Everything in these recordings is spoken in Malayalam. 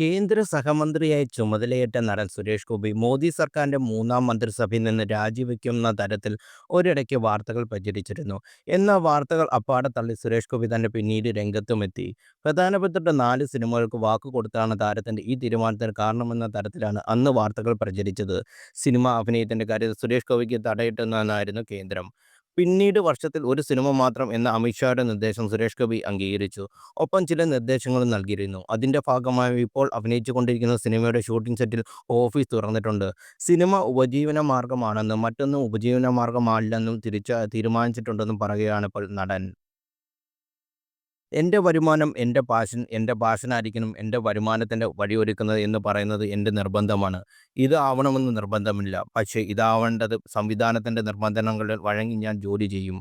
കേന്ദ്ര സഹമന്ത്രിയായി ചുമതലയേറ്റ നടൻ സുരേഷ് ഗോപി മോദി സർക്കാരിന്റെ മൂന്നാം മന്ത്രിസഭയിൽ നിന്ന് രാജിവെക്കുന്ന തരത്തിൽ ഒരിടയ്ക്ക് വാർത്തകൾ പ്രചരിച്ചിരുന്നു. എന്ന വാർത്തകൾ അപ്പാടെ തള്ളി സുരേഷ് ഗോപി തന്നെ പിന്നീട് രംഗത്തുമെത്തി. പ്രധാനപ്പെട്ട നാല് സിനിമകൾക്ക് വാക്കുകൊടുത്തതാണ് താരത്തിന്റെ ഈ തീരുമാനത്തിന് കാരണമെന്ന തരത്തിലാണ് അന്ന് വാർത്തകൾ പ്രചരിച്ചത്. സിനിമ അഭിനയത്തിന്റെ കാര്യത്തിൽ സുരേഷ് ഗോപിക്ക് തടയിട്ടെന്നായിരുന്നു കേന്ദ്രം. പിന്നീട് വർഷത്തിൽ ഒരു സിനിമ മാത്രം എന്ന അമിത് ഷായുടെ നിർദ്ദേശം സുരേഷ് ഗോപി അംഗീകരിച്ചു. ഒപ്പം ചില നിർദ്ദേശങ്ങളും നൽകിയിരുന്നു. അതിന്റെ ഭാഗമായി ഇപ്പോൾ അഭിനയിച്ചുകൊണ്ടിരിക്കുന്ന സിനിമയുടെ ഷൂട്ടിംഗ് സെറ്റിൽ ഓഫീസ് തുറന്നിട്ടുണ്ട്. സിനിമ ഉപജീവന മാർഗമാണെന്നും മറ്റൊന്നും ഉപജീവന മാർഗമാണില്ലെന്നും തിരിച്ച തീരുമാനിച്ചിട്ടുണ്ടെന്നും പറയുകയാണ് ഇപ്പോൾ നടൻ. എന്റെ വരുമാനം എന്റെ പാഷൻ, എന്റെ പാഷനായിരിക്കണം എന്റെ വരുമാനത്തിന്റെ വഴിയൊരുക്കുന്നത് എന്ന് പറയുന്നത് എന്റെ നിർബന്ധമാണ്. ഇതാവണമെന്ന് നിർബന്ധമില്ല. പക്ഷേ ഇതാവേണ്ടത് സംവിധാനത്തിന്റെ നിർബന്ധങ്ങളിൽ വഴങ്ങി ഞാൻ ജോലി ചെയ്യും.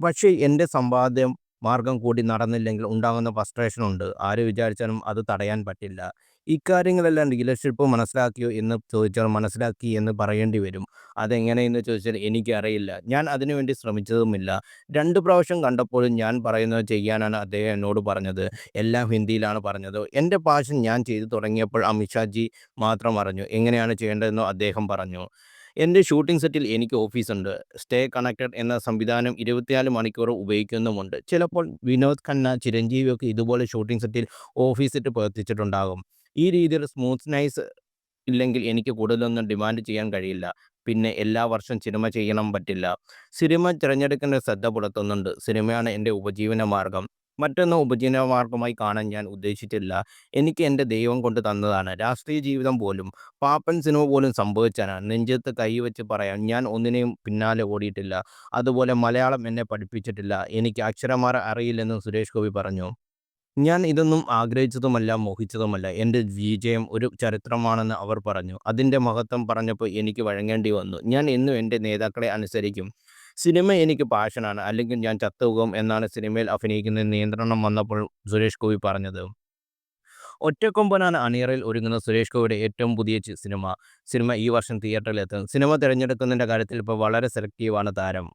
പക്ഷേ എന്റെ സമ്പാദ്യ മാർഗം കൂടി നടന്നില്ലെങ്കിൽ ഉണ്ടാകുന്ന ഫ്രസ്ട്രേഷനുണ്ട്. ആര് വിചാരിച്ചാലും അത് തടയാൻ പറ്റില്ല. ഇക്കാര്യങ്ങളെല്ലാം ഡീലർഷിപ്പ് മനസ്സിലാക്കിയോ എന്ന് ചോദിച്ചാൽ മനസ്സിലാക്കി എന്ന് പറയേണ്ടി വരും. അതെങ്ങനെയെന്ന് ചോദിച്ചാൽ എനിക്കറിയില്ല. ഞാൻ അതിനുവേണ്ടി ശ്രമിച്ചതുമില്ല. രണ്ട് പ്രാവശ്യം കണ്ടപ്പോഴും ഞാൻ പറയുന്നത് ചെയ്യാനാണ് അദ്ദേഹം എന്നോട് പറഞ്ഞത്. എല്ലാം ഹിന്ദിയിലാണ് പറഞ്ഞത്. എന്റെ പാഷൻ ഞാൻ ചെയ്തു തുടങ്ങിയപ്പോൾ അമിത് ഷാജി മാത്രം അറിഞ്ഞു. എങ്ങനെയാണ് ചെയ്യേണ്ടതെന്നോ അദ്ദേഹം പറഞ്ഞു. എന്റെ ഷൂട്ടിംഗ് സെറ്റിൽ എനിക്ക് ഓഫീസുണ്ട്. സ്റ്റേ കണക്റ്റഡ് എന്ന സംവിധാനം ഇരുപത്തിനാല് മണിക്കൂർ ഉപയോഗിക്കുന്നുമുണ്ട്. ചിലപ്പോൾ വിനോദ് ഖന്ന, ചിരഞ്ജീവിയൊക്കെ ഇതുപോലെ ഷൂട്ടിംഗ് സെറ്റിൽ ഓഫീസ് സെറ്റ് പ്രവർത്തിച്ചിട്ടുണ്ടാകും. ഈ രീതിയിൽ സ്മൂത്ത് നൈസ് ഇല്ലെങ്കിൽ എനിക്ക് കൂടുതലൊന്നും ഡിമാൻഡ് ചെയ്യാൻ കഴിയില്ല. പിന്നെ എല്ലാ വർഷം സിനിമ ചെയ്യണം പറ്റില്ല. സിനിമ തിരഞ്ഞെടുക്കേണ്ട ശ്രദ്ധ പുലർത്തുന്നുണ്ട്. സിനിമയാണ് എന്റെ ഉപജീവന ഉപജീവനമാർഗം. മറ്റൊന്ന് ഉപജീവനമാർഗമായി കാണാൻ ഞാൻ ഉദ്ദേശിച്ചിട്ടില്ല. എനിക്ക് എന്റെ ദൈവം കൊണ്ട് തന്നതാണ്. രാഷ്ട്രീയ ജീവിതം പോലും, പാപ്പൻ സിനിമ പോലും സംഭവിച്ചാണ് നെഞ്ചത്ത് കൈവച്ച് പറയാം ഞാൻ ഒന്നിനെയും പിന്നാലെ ഓടിയിട്ടില്ല. അതുപോലെ മലയാളം എന്നെ പഠിപ്പിച്ചിട്ടില്ല. എനിക്ക് അക്ഷരമാറ അറിയില്ലെന്നും സുരേഷ് ഗോപി പറഞ്ഞു. ഞാൻ ഇതൊന്നും ആഗ്രഹിച്ചതുമല്ല മോഹിച്ചതുമല്ല. എന്റെ വിജയം ഒരു ചരിത്രമാണെന്ന് അവർ പറഞ്ഞു. അതിന്റെ മഹത്വം പറഞ്ഞപ്പോൾ എനിക്ക് വഴങ്ങേണ്ടി വന്നു. ഞാൻ എന്നും എന്റെ നേതാക്കളെ അനുസരിക്കും. സിനിമ എനിക്ക് പാഷനാണ്. അല്ലെങ്കിൽ ഞാൻ ചത്തുപോകും എന്നാണ് സിനിമയിൽ അഭിനയിക്കുന്ന നിയന്ത്രണം വന്നപ്പോൾ സുരേഷ് ഗോപി പറഞ്ഞത്. ഒറ്റക്കൊമ്പനാണ് അണിയറയിൽ ഒരുങ്ങുന്ന സുരേഷ് ഗോപിയുടെ ഏറ്റവും പുതിയ സിനിമ. സിനിമ ഈ വർഷം തിയേറ്ററിലെത്തും. സിനിമ തിരഞ്ഞെടുക്കുന്നതിന്റെ കാര്യത്തിൽ ഇപ്പോൾ വളരെ സെലക്റ്റീവാണ് താരം.